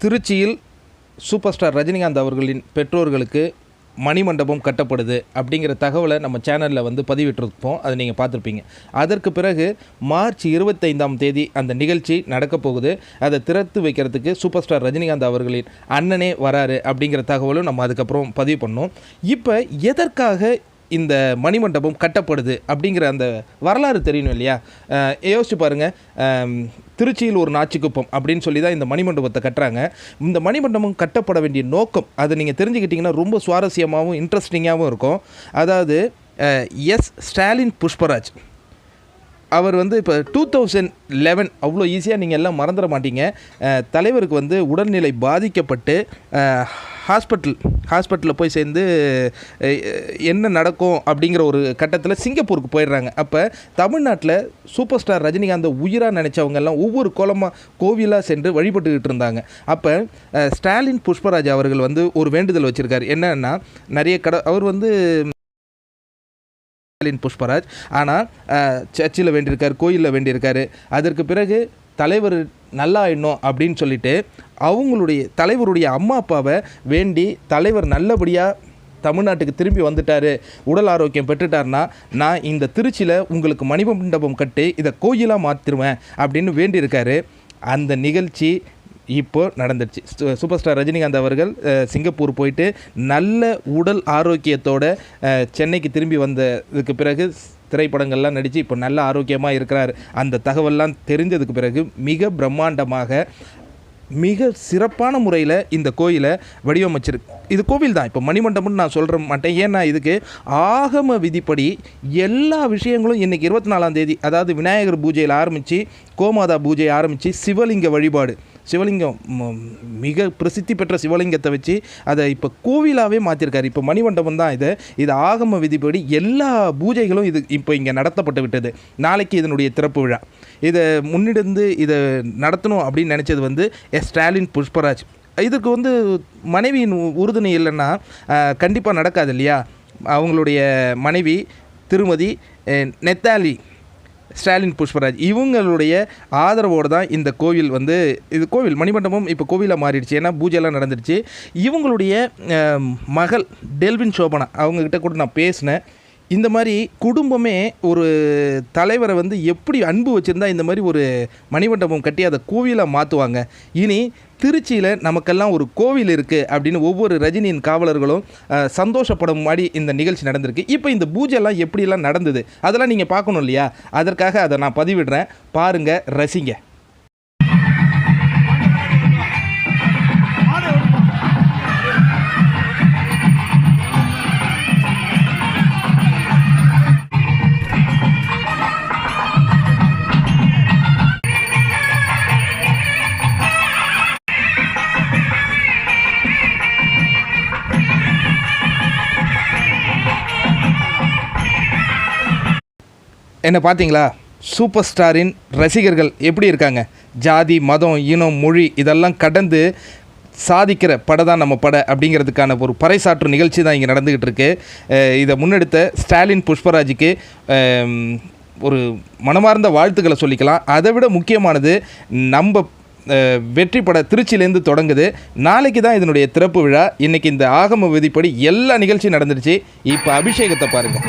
திருச்சியில் super star Rajinikanth அவர்களின் பெற்றோர்களுக்கு மணிமண்டபம் கட்டப்படுது அப்படிங்கிற தகவலை நம்ம சேனலில் வந்து பதிவிட்டிருப்போம். அதை நீங்கள் பார்த்துருப்பீங்க. அதற்கு பிறகு மார்ச் இருபத்தைந்தாம் தேதி அந்த நிகழ்ச்சி நடக்க போகுது. அதை திறத்து வைக்கிறதுக்கு சூப்பர் ஸ்டார் ரஜினிகாந்த் அவர்களின் அண்ணனே வராரு அப்படிங்கிற தகவலும் நம்ம அதுக்கப்புறம் பதிவு பண்ணோம். இப்போ எதற்காக இந்த மணிமண்டபம் கட்டப்படுது அப்படிங்கிற அந்த வரலாறு தெரியணும் இல்லையா? யோசிச்சு பாருங்கள் திருச்சியில் ஒரு நாச்சிக்குப்பம் அப்படின்னு சொல்லி தான் இந்த மணிமண்டபத்தை கட்டுறாங்க. இந்த மணிமண்டபம் கட்டப்பட வேண்டிய நோக்கம் அதை நீங்கள் தெரிஞ்சுக்கிட்டிங்கன்னா ரொம்ப சுவாரஸ்யமாகவும் இன்ட்ரெஸ்டிங்காகவும் இருக்கும். அதாவது எஸ். ஸ்டாலின் புஷ்பராஜ். அவர் வந்து இப்போ டூ தௌசண்ட் லெவன் அவ்வளோ ஈஸியாக நீங்கள் எல்லாம் மறந்துட மாட்டீங்க. தலைவருக்கு வந்து உடல்நிலை பாதிக்கப்பட்டு ஹாஸ்பிட்டல் ஹாஸ்பிட்டலில் போய் சேர்ந்து என்ன நடக்கும் அப்படிங்கிற ஒரு கட்டத்தில் சிங்கப்பூருக்கு போயிடுறாங்க. அப்போ தமிழ்நாட்டில் சூப்பர் ஸ்டார் ரஜினிகாந்தை உயிராக நினச்சவங்க எல்லாம் ஒவ்வொரு கோலமாக கோவிலாக சென்று வழிபட்டுக்கிட்டு இருந்தாங்க. அப்போ ஸ்டாலின் புஷ்பராஜ் அவர்கள் வந்து ஒரு வேண்டுதல் வச்சுருக்காரு. என்னன்னா நிறைய கட அவர் வந்து ஸ்டாலின் புஷ்பராஜ். ஆனால் சர்ச்சில் வேண்டியிருக்கார் கோயிலில் வேண்டியிருக்காரு. அதற்கு பிறகு தலைவர் நல்லா ஆயிடணும் அப்படின்னு சொல்லிட்டு அவங்களுடைய தலைவருடைய அம்மா அப்பாவை வேண்டி தலைவர் நல்லபடியாக தமிழ்நாட்டுக்கு திரும்பி வந்துட்டாரு உடல் ஆரோக்கியம் பெற்றுட்டார்னா நான் இந்த திருச்சியில் உங்களுக்கு மணிமண்டபம் கட்டி இதை கோயிலாக மாற்றிடுவேன் அப்படின்னு வேண்டியிருக்காரு. அந்த நிகழ்ச்சி இப்போ நடந்துடுச்சு சு- சூப்பர் ஸ்டார் ரஜினிகாந்த் அவர்கள் சிங்கப்பூர் போயிட்டு நல்ல உடல் ஆரோக்கியத்தோட சென்னைக்கு திரும்பி வந்ததுக்கு பிறகு திரைப்படங்கள்லாம் நடித்து இப்போ நல்ல ஆரோக்கியமாக இருக்கிறார். அந்த தகவல்லாம் தெரிஞ்சதுக்கு பிறகு மிக பிரம்மாண்டமாக மிக சிறப்பான முறையில் இந்த கோயிலை வடிவமைச்சிருக்கு இது கோவில் தான் இப்போ மணிமண்டபம்னு நான் சொல்கிற மாட்டேன். ஏன்னா இதுக்கு ஆகம விதிப்படி எல்லா விஷயங்களும் இன்றைக்கி இருபத்தி நாலாம் தேதி அதாவது விநாயகர் பூஜையில் ஆரம்பித்து கோமாதா பூஜை ஆரம்பித்து சிவலிங்க வழிபாடு. சிவலிங்கம் மிக பிரசித்தி பெற்ற சிவலிங்கத்தை வச்சு அதை இப்போ கோவிலாகவே மாற்றிருக்காரு இப்போ மணிமண்டபம் தான் இது. இது ஆகம விதிப்படி எல்லா பூஜைகளும் இது இப்போ இங்கே நடத்தப்பட்டு விட்டது. நாளைக்கு இதனுடைய திறப்பு விழா. இதை முன்னிருந்து இதை நடத்தணும் அப்படின்னு நினச்சது வந்து எஸ் ஸ்டாலின் புஷ்பராஜ். இதுக்கு வந்து மனைவியின் உ- உறுதுணை இல்லைன்னா கண்டிப்பாக நடக்காது இல்லையா? அவங்களுடைய மனைவி திருமதி நெத்தாலி ஸ்டாலின் புஷ்பராஜ் இவங்களுடைய ஆதரவோடு தான் இந்த கோவில் வந்து இது கோவில் மணிமண்டபம் இப்போ கோவிலாக மாறிடுச்சு. ஏன்னா பூஜைலாம் நடந்துடுச்சு. இவங்களுடைய மகள் டெல்வின் சோபனா அவங்கக்கிட்ட கூட நான் பேசினேன். இந்த மாதிரி குடும்பமே ஒரு தலைவரை வந்து எப்படி அன்பு வச்சுருந்தா இந்த மாதிரி ஒரு மணிமண்டபம் கட்டி அதை கோவிலாக மாற்றுவாங்க இனி திருச்சியில் நமக்கெல்லாம் ஒரு கோவில் இருக்குது அப்படின்னு ஒவ்வொரு ரஜினியின் காவலர்களும் சந்தோஷப்படும் மாதிரி இந்த நிகழ்ச்சி நடந்திருக்கு. இப்போ இந்த பூஜைலாம் எப்படியெல்லாம் நடந்தது? அதெல்லாம் நீங்கள் பார்க்கணும் இல்லையா? அதற்காக அதை நான் பதிவிடுறேன். பாருங்கள் ரசிங்க. என்ன பார்த்தீங்களா? சூப்பர் ஸ்டாரின் ரசிகர்கள் எப்படி இருக்காங்க? ஜாதி மதம் இனம் மொழி இதெல்லாம் கடந்து சாதிக்கிற படம் தான் நம்ம பட அப்படிங்கிறதுக்கான ஒரு பறைசாற்று நிகழ்ச்சி தான் இங்கே நடந்துக்கிட்டு இருக்கு. இதை முன்னெடுத்த ஸ்டாலின் புஷ்பராஜுக்கு ஒரு மனமார்ந்த வாழ்த்துக்களை சொல்லிக்கலாம். அதை விட முக்கியமானது நம்ம வெற்றி பட திருச்சியிலேருந்து தொடங்குது. நாளைக்கு தான் இதனுடைய திறப்பு விழா. இன்றைக்கி இந்த ஆகம விதிப்படி எல்லா நிகழ்ச்சியும் நடந்துருச்சு. இப்போ அபிஷேகத்தை பாருங்கள்